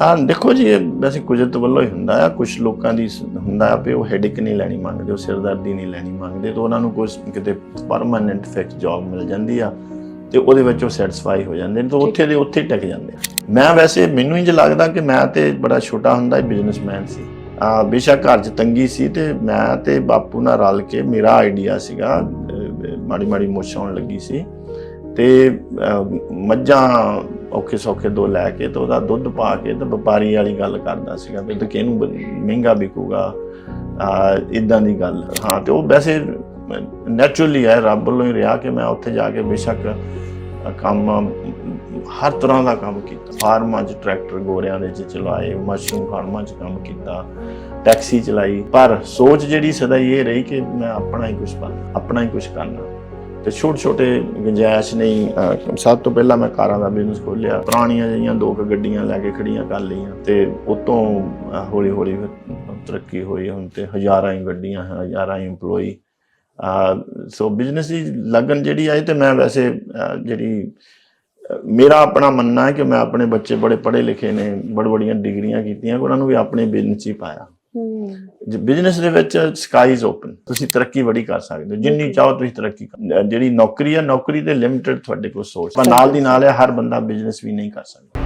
ਹਾਂ ਦੇਖੋ ਜੀ ਇਹ ਵੈਸੇ ਕੁਦਰਤ ਵੱਲੋਂ ਹੀ ਹੁੰਦਾ ਆ। ਕੁਝ ਲੋਕਾਂ ਦੀ ਹੁੰਦਾ ਆ ਵੀ ਉਹ ਹੈਡਿਕ ਨਹੀਂ ਲੈਣੀ ਮੰਗਦੇ ਉਹ ਸਿਰਦਰਦੀ ਨਹੀਂ ਲੈਣੀ ਮੰਗਦੇ ਤੇ ਉਹਨਾਂ ਨੂੰ ਕੋਈ ਕਿਤੇ ਪਰਮਾਨੈਂਟ ਫਿਕਸ ਜੌਬ ਮਿਲ ਜਾਂਦੀ ਆ ਤੇ ਉਹਦੇ ਵਿੱਚ ਉਹ ਸੈਟੀਸਫਾਈ ਹੋ ਜਾਂਦੇ ਨੇ ਤੇ ਉੱਥੇ ਦੇ ਉੱਥੇ ਟਿਕ ਜਾਂਦੇ ਆ। ਮੈਂ ਵੈਸੇ ਮੈਨੂੰ ਇੰਜ ਲੱਗਦਾ ਕਿ ਮੈਂ ਤੇ ਬੜਾ ਛੋਟਾ ਹੁੰਦਾ ਹੀ ਬਿਜ਼ਨਸਮੈਨ ਸੀ। ਆ ਬੇਸ਼ੱਕ ਘਰ 'ਚ ਤੰਗੀ ਸੀ ਤੇ ਮੈਂ ਤੇ ਬਾਪੂ ਨਾਲ ਰਲ ਕੇ ਮੇਰਾ ਆਈਡੀਆ ਸੀਗਾ ਮਾੜੀ ਮਾੜੀ ਮੁੱਛ ਆਉਣ ਲੱਗੀ ਸੀ। ਤੇ ਮੱਝਾਂ ਔਖੇ ਸੌਖੇ ਦੋ ਲੈ ਕੇ ਤੇ ਉਹਦਾ ਦੁੱਧ ਪਾ ਕੇ ਤੇ ਵਪਾਰੀ ਵਾਲੀ ਗੱਲ ਕਰਦਾ ਸੀਗਾ ਵੀ ਤੇ ਕਿਹਨੂੰ ਮਹਿੰਗਾ ਵਿਕੂਗਾ। ਆ ਇਦਾਂ ਦੀ ਗੱਲ। ਹਾਂ, ਤੇ ਉਹ ਵੈਸੇ ਨੈਚੁਰਲੀ ਹੈ, ਰੱਬ ਵੱਲੋਂ ਹੀ ਰਿਹਾ ਕਿ ਮੈਂ ਉੱਥੇ ਜਾ ਕੇ ਬੇਸ਼ੱਕ ਕੰਮ, ਹਰ ਤਰ੍ਹਾਂ ਦਾ ਕੰਮ ਕੀਤਾ। ਫਾਰਮਾਂ 'ਚ ਟਰੈਕਟਰ ਗੋਰਿਆਂ ਦੇ 'ਚ ਚਲਾਏ, ਮਸ਼ਰੂਮ ਫਾਰਮਾਂ 'ਚ ਕੰਮ ਕੀਤਾ, ਟੈਕਸੀ ਚਲਾਈ। ਪਰ ਸੋਚ ਜਿਹੜੀ ਸਦਾ ਹੀ ਇਹ ਰਹੀ ਕਿ ਮੈਂ ਆਪਣਾ ਹੀ ਕੁਝ ਕਰਨਾ ਆਪਣਾ ਹੀ ਕੁਝ ਕਰਨਾ। ਤੇ ਛੋਟੇ ਛੋਟੇ ਗੁੰਜਾਇਸ਼ ਨਹੀਂ ਸਭ ਤੋਂ ਪਹਿਲਾਂ ਮੈਂ ਕਾਰਾਂ ਦਾ ਬਿਜ਼ਨਸ ਖੋਲ੍ਹਿਆ। ਪੁਰਾਣੀਆਂ ਜਿਹੀਆਂ ਦੋ ਕੁ ਗੱਡੀਆਂ ਲੈ ਕੇ ਖੜੀਆਂ ਕਰ ਲਈਆਂ ਤੇ ਉਤੋਂ ਹੌਲੀ ਹੌਲੀ ਤਰੱਕੀ ਹੋਈ ਹੁਣ ਤੇ ਹਜ਼ਾਰਾਂ ਹੀ ਗੱਡੀਆਂ, ਹਜ਼ਾਰਾਂ ਹੀ EMPLOYE ਸੋ ਬਿਜ਼ਨਸ ਦੀ ਲਗਨ ਜਿਹੜੀ ਆਈ ਤੇ ਮੈਂ ਵੈਸੇ ਜਿਹੜੀ ਮੇਰਾ ਆਪਣਾ ਮੰਨਣਾ ਹੈ ਕਿ ਮੈਂ ਆਪਣੇ ਬੱਚੇ ਬੜੇ ਪੜ੍ਹੇ ਲਿਖੇ ਨੇ ਬੜ ਬੜੀਆਂ ਡਿਗਰੀਆਂ ਕੀਤੀਆਂ, ਉਹਨਾਂ ਨੂੰ ਵੀ ਆਪਣੇ ਬਿਜ਼ਨਸ 'ਚ ਹੀ ਪਾਇਆ। ਬਿਜ਼ਨਸ ਦੇ ਵਿੱਚ ਸਕਾਈ ਇਜ਼ ਓਪਨ ਤੁਸੀਂ ਤਰੱਕੀ ਬੜੀ ਕਰ ਸਕਦੇ ਹੋ। ਜਿੰਨੀ ਚਾਹੋ ਤੁਸੀਂ ਤਰੱਕੀ ਕਰ ਜਿਹੜੀ ਨੌਕਰੀ ਹੈ, ਨੌਕਰੀ ਤੇ ਲਿਮਿਟਡ ਤੁਹਾਡੇ ਕੋਲ ਸੋਰਸ ਪਰ ਨਾਲ ਦੀ ਨਾਲ ਹੈ ਹਰ ਬੰਦਾ ਬਿਜ਼ਨਸ ਵੀ ਨਹੀਂ ਕਰ ਸਕਦਾ।